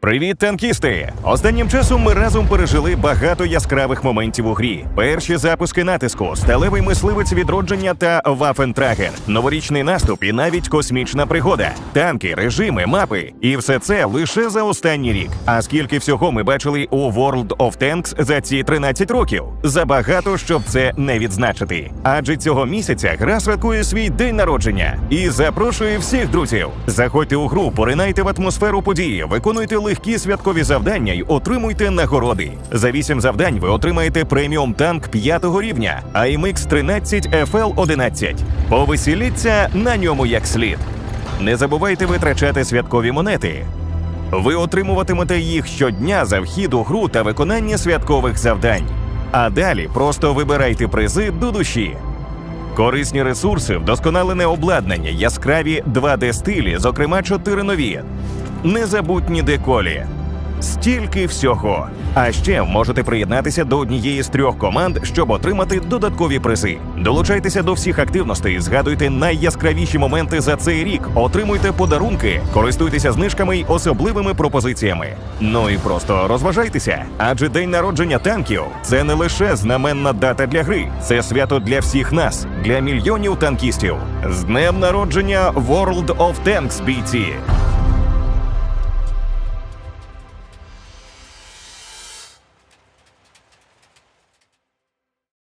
Привіт, танкісти! Останнім часом ми разом пережили багато яскравих моментів у грі. Перші запуски натиску, сталевий мисливець відродження та Вафентраген, новорічний наступ і навіть космічна пригода, танки, режими, мапи. І все це лише за останній рік. А скільки всього ми бачили у World of Tanks за ці 13 років? Забагато, щоб це не відзначити. Адже цього місяця гра святкує свій день народження і запрошує всіх друзів. Заходьте у гру, поринайте в атмосферу події, виконуйте легкі святкові завдання й отримуйте нагороди. За 8 завдань ви отримаєте преміум танк 5 рівня, AMX 13 FL 11. Повеселіться на ньому як слід. Не забувайте витрачати святкові монети. Ви отримуватимете їх щодня за вхід у гру та виконання святкових завдань. А далі просто вибирайте призи до душі. Корисні ресурси, вдосконалене обладнання, яскраві 2D стилі, зокрема 4 нові. Незабутні деколі. Стільки всього. А ще можете приєднатися до однієї з трьох команд, щоб отримати додаткові призи. Долучайтеся до всіх активностей, згадуйте найяскравіші моменти за цей рік, отримуйте подарунки, користуйтеся знижками й особливими пропозиціями. Ну і просто розважайтеся. Адже день народження танків це не лише знаменна дата для гри, це свято для всіх нас, для мільйонів танкістів. З днем народження World of Tanks, бійці!